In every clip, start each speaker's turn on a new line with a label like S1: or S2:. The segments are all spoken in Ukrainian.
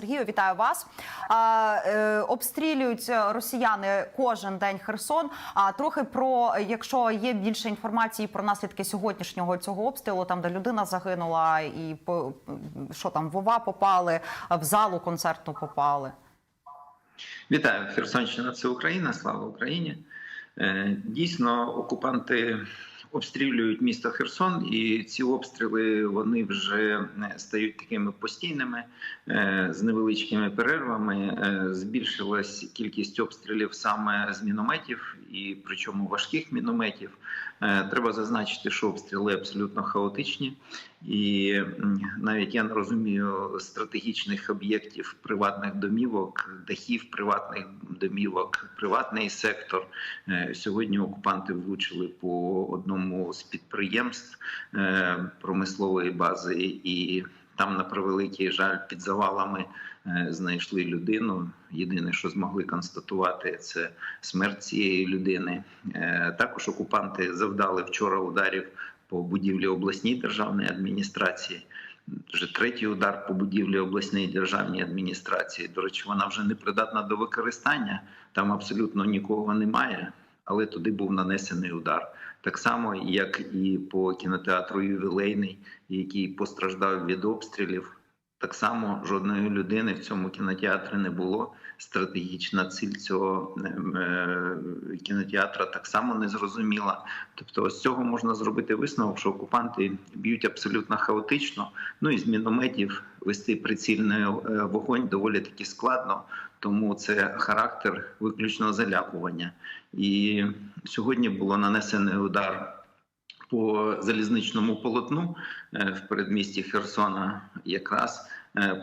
S1: Сергію, вітаю вас. Е, обстрілюють росіяни кожен день Херсон. А трохи про якщо є більше інформації про наслідки сьогоднішнього цього обстрілу, там де людина загинула, і по що там вова попали в залу концертну попали.
S2: Вітаю, Херсонщина, це Україна. Слава Україні. Е, Дійсно, окупанти обстрілюють місто Херсон, і ці обстріли вони вже е, стають такими постійними е, з невеличкими перервами. Е, Збільшилась кількість обстрілів саме з мінометів, і причому важких мінометів. Треба зазначити, що обстріли абсолютно хаотичні, і навіть я не розумію стратегічних об'єктів приватних домівок, дахів приватних домівок, приватний сектор. Сьогодні окупанти влучили по одному з підприємств е, промислової бази, і там, на превеликий жаль, під завалами е, знайшли людину. Єдине, що змогли констатувати, це смерть цієї людини. Е, Також окупанти завдали вчора ударів по будівлі обласній державної адміністрації. Вже третій удар по будівлі обласної державної адміністрації. До речі, вона вже не придатна до використання. Там абсолютно нікого немає, але туди був нанесений удар. Так само, як і по кінотеатру Ювілейний, який постраждав від обстрілів. Так само жодної людини в цьому кінотеатрі не було. Стратегічна ціль цього е, кінотеатра так само не зрозуміла. Тобто, з цього можна зробити висновок, що окупанти б'ють абсолютно хаотично. Ну і з мінометів вести прицільний е, вогонь доволі таки складно, тому це характер виключно заляпування. І сьогодні було нанесений удар по залізничному полотну е, в передмісті Херсона, якраз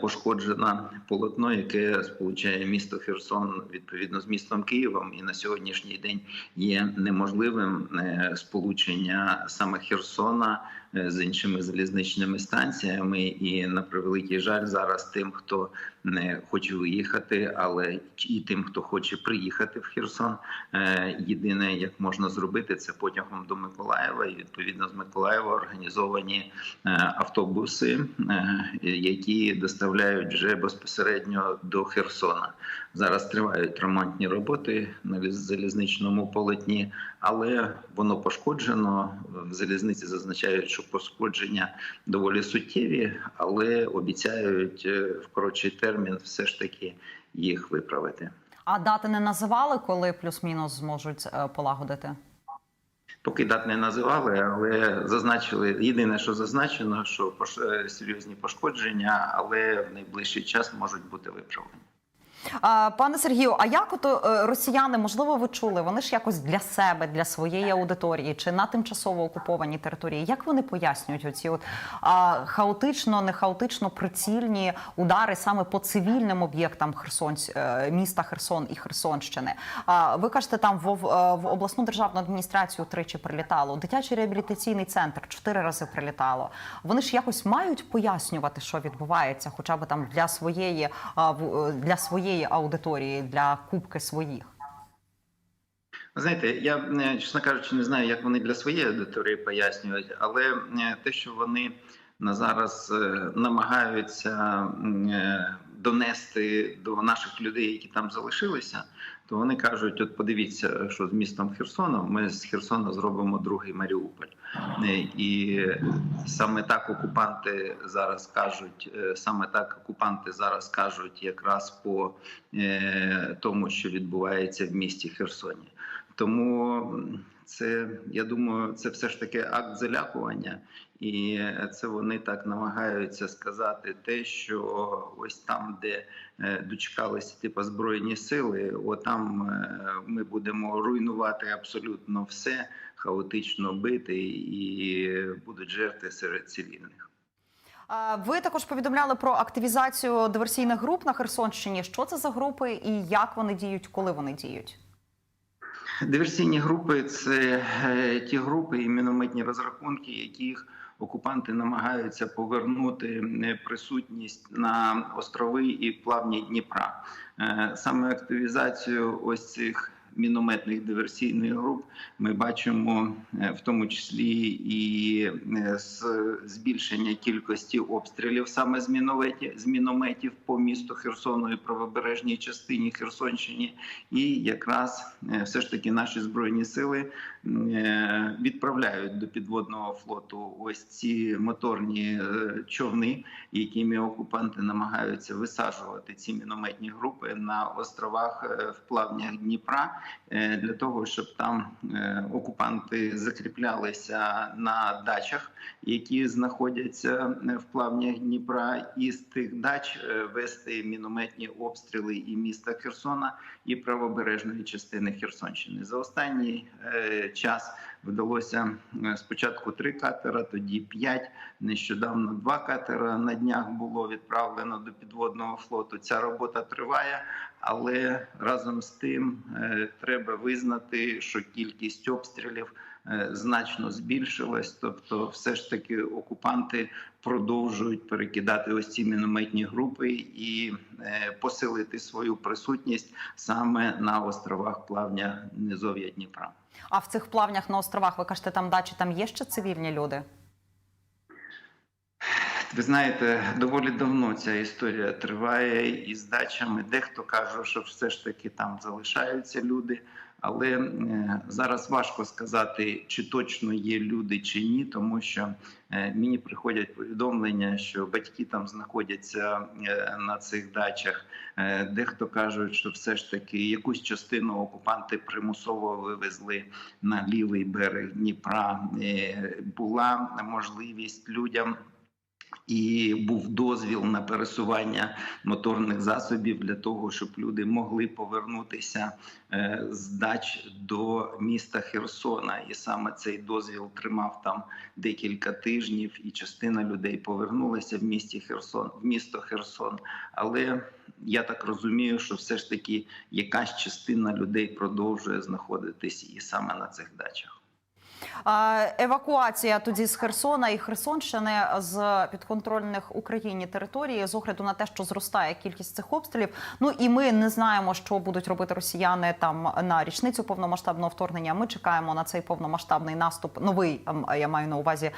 S2: пошкоджена пошкоджено полотно, яке сполучає місто Херсон відповідно з містом Києвом, і на сьогоднішній день є неможливим е, сполучення саме Херсона е, з іншими залізничними станціями. І на превеликий жаль, зараз тим, хто не хоче виїхати, але і тим, хто хоче приїхати в Херсон. е, Єдине, як можна зробити, це потягом до Миколаєва, і відповідно з Миколаєва організовані е, автобуси, е, які доставляють вже безпосередньо до Херсона. Зараз тривають ремонтні роботи на залізничному полотні, але воно пошкоджено. В залізниці зазначають, що пошкодження доволі суттєві, але обіцяють е, в коротший термін все ж таки їх виправити.
S1: А дати не називали, коли плюс-мінус зможуть е, полагодити?
S2: Поки дат не називали, але зазначили єдине, що зазначено, що е, серйозні пошкодження, але в найближчий час можуть бути виправлені.
S1: Пане Сергію, а як ото е, росіяни, можливо, ви чули, вони ж якось для себе, для своєї аудиторії чи на тимчасово окупованій території, як вони пояснюють оці от а, хаотично, не хаотично прицільні удари саме по цивільним об'єктам Херсонсь, е, міста Херсон і Херсонщини? А, ви кажете, там в, в, в обласну державну адміністрацію тричі прилітало, дитячий реабілітаційний центр чотири рази прилітало. Вони ж якось мають пояснювати, що відбувається, хоча б там для своєї для своєї аудиторії, для кубки своїх.
S2: Знаєте, я е, чесно кажучи, не знаю, як вони для своєї аудиторії пояснюють, але е, те, що вони на зараз е, намагаються донести до наших людей, які там залишилися, то вони кажуть: от подивіться, що з містом Херсоном ми з Херсона зробимо другий Маріуполь. Е, І саме так окупанти зараз кажуть, е, саме так окупанти зараз кажуть, якраз по е, тому, що відбувається в місті Херсоні. Тому це я думаю, це все ж таки акт залякування, і це вони так намагаються сказати те, що ось там, де е, дочекалися типу збройні сили, отам е, ми будемо руйнувати абсолютно все, хаотично бити, і будуть жертви серед цивільних.
S1: Ви також повідомляли про активізацію диверсійних груп на Херсонщині. Що це за групи і як вони діють, коли вони діють?
S2: Диверсійні групи це е, ті групи і мінометні розрахунки, яких окупанти намагаються повернути е, присутність на острови і плавні Дніпра. Е, Саме активізацію ось цих мінометних диверсійних груп. Ми бачимо е, в тому числі і е, збільшення кількості обстрілів саме з мінометів, з мінометів по місту Херсону і правобережній частині Херсонщині. І якраз е, все ж таки наші збройні сили відправляють до підводного флоту ось ці моторні човни, якими окупанти намагаються висаджувати ці мінометні групи на островах в плавнях Дніпра для того, щоб там е, окупанти закріплялися на дачах, які знаходяться е, в плавнях Дніпра, і з тих дач е, вести мінометні обстріли і міста Херсона, і правобережної частини Херсонщини. За останній е, час вдалося е, спочатку три катера, тоді п'ять. Нещодавно два катера на днях було відправлено до підводного флоту. Ця робота триває, але разом з тим е, треба визнати, що кількість обстрілів е, значно збільшилась. Тобто, все ж таки окупанти продовжують перекидати ось ці мінометні групи і посилити свою присутність саме на островах плавня низов'я Дніпра.
S1: А в цих плавнях на островах ви кажете, там дачі, там є ще цивільні люди?
S2: Ви знаєте, доволі давно ця історія триває із дачами. Дехто каже, що все ж таки там залишаються люди. Але е, зараз важко сказати, чи точно є люди чи ні, тому що е, мені приходять повідомлення, що батьки там знаходяться е, на цих дачах. Дехто кажуть, що все ж таки якусь частину окупанти примусово вивезли на лівий берег Дніпра. Була можливість людям. І був дозвіл на пересування моторних засобів для того, щоб люди могли повернутися е, з дач до міста Херсона. І саме цей дозвіл тримав там декілька тижнів, і частина людей повернулася в місті Херсон, в місто Херсон. Але я так розумію, що все ж таки якась частина людей продовжує знаходитись і саме на цих дачах.
S1: Евакуація тоді з Херсона і Херсонщини з підконтрольних Україні території з огляду на те, що зростає кількість цих обстрілів. Ну і ми не знаємо, що будуть робити росіяни там на річницю повномасштабного вторгнення. Ми чекаємо на цей повномасштабний наступ. Новий ем, я маю на увазі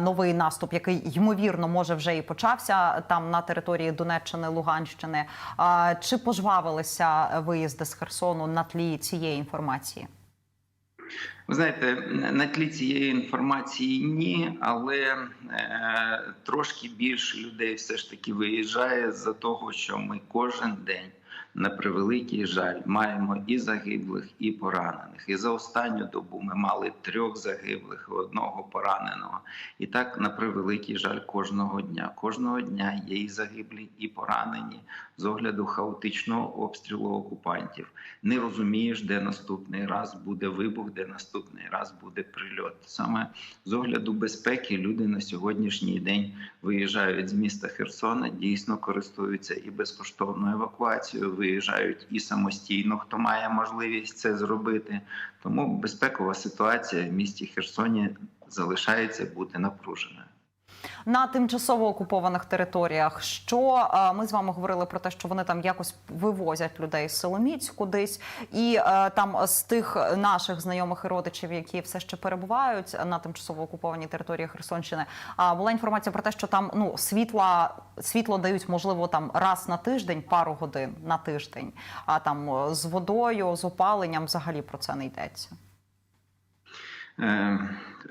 S1: новий наступ, який ймовірно може вже і почався там на території Донеччини, Луганщини. Чи пожвавилися виїзди з Херсону на тлі цієї інформації?
S2: Ви знаєте, на тлі цієї інформації ні, але е, трошки більше людей все ж таки виїжджає за того, що ми кожен день. На превеликий жаль, маємо і загиблих, і поранених. І за останню добу ми мали трьох загиблих і одного пораненого. І так на превеликий жаль кожного дня. Кожного дня є і загиблі, і поранені з огляду хаотичного обстрілу окупантів. Не розумієш, де наступний раз буде вибух, де наступний раз буде прильот. Саме з огляду безпеки люди на сьогоднішній день виїжджають з міста Херсона, дійсно користуються і безкоштовною евакуацією. Виїжджають і самостійно, хто має можливість це зробити. Тому безпекова ситуація в місті Херсоні залишається бути напруженою.
S1: На тимчасово окупованих територіях. Що е, ми з вами говорили про те, що вони там якось вивозять людей з Соломіць кудись, і е, там з тих наших знайомих і родичів, які все ще перебувають на тимчасово окупованій території Херсонщини. Була інформація про те, що там ну світла світло дають можливо там раз на тиждень, пару годин на тиждень. А там е, з водою, з опаленням взагалі про це не йдеться.
S2: Е,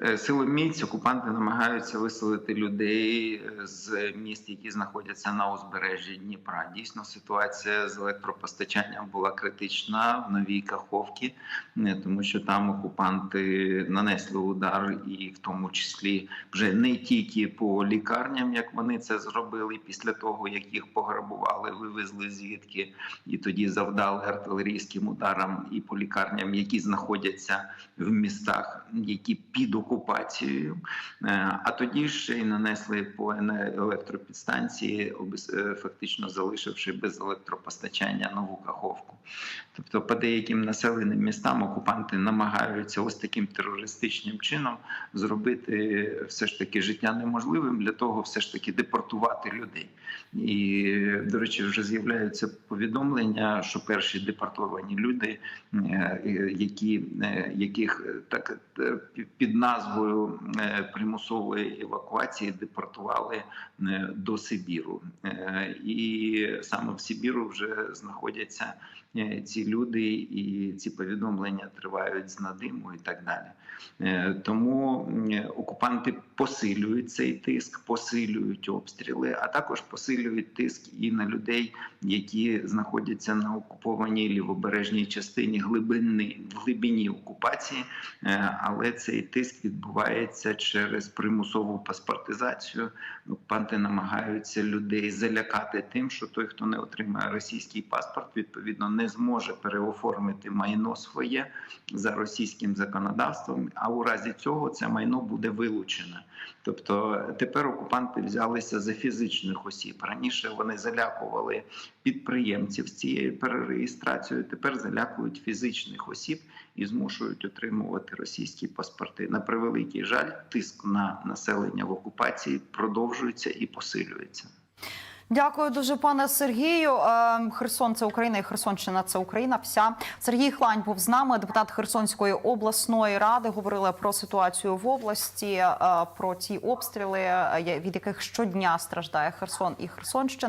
S2: е, Силоміць окупанти намагаються виселити людей з міст, які знаходяться на узбережжі Дніпра. Дійсно, ситуація з електропостачанням була критична в новій Каховці, е, тому що там окупанти нанесли удар, і в тому числі вже не тільки по лікарням, як вони це зробили після того, як їх пограбували, вивезли звідки, і тоді завдали артилерійським ударам і по лікарням, які знаходяться в містах, які під окупацією, Е, а тоді ще й нанесли по електропідстанції, е, фактично залишивши без електропостачання нову каховку. Тобто, по деяким населеним містам окупанти намагаються ось таким терористичним чином зробити все ж таки життя неможливим для того, все ж таки депортувати людей. І, до речі, вже з'являються повідомлення, що перші депортовані люди, е, е, які, е, яких е, так е, під назвою е, примусової евакуації депортували е, до Сибіру. Е, І саме в Сибіру вже знаходяться ці люди, і ці повідомлення тривають з надиму і так далі. Е, Тому окупанти посилюють цей тиск, посилюють обстріли, а також посилюють тиск і на людей, які знаходяться на окупованій лівобережній частині глибини в глибині окупації. Е, Але цей тиск відбувається через примусову паспортизацію. Окупанти намагаються людей залякати тим, що той, хто не отримає російський паспорт, відповідно не зможе переоформити майно своє за російським законодавством. А у разі цього це майно буде вилучене. Тобто тепер окупанти взялися за фізичних осіб. Раніше вони залякували підприємців з цією перереєстрацією. Тепер залякують фізичних осіб і змушують отримувати російські паспорти. На превеликий жаль, тиск на населення в окупації продовжується і посилюється.
S1: Дякую дуже, пане Сергію. Е, Херсон це Україна і Херсонщина це Україна. Вся Сергій Хлань був з нами, депутат Херсонської обласної ради. Говорили про ситуацію в області, е, про ті обстріли, е, від яких щодня страждає Херсон і Херсонщина.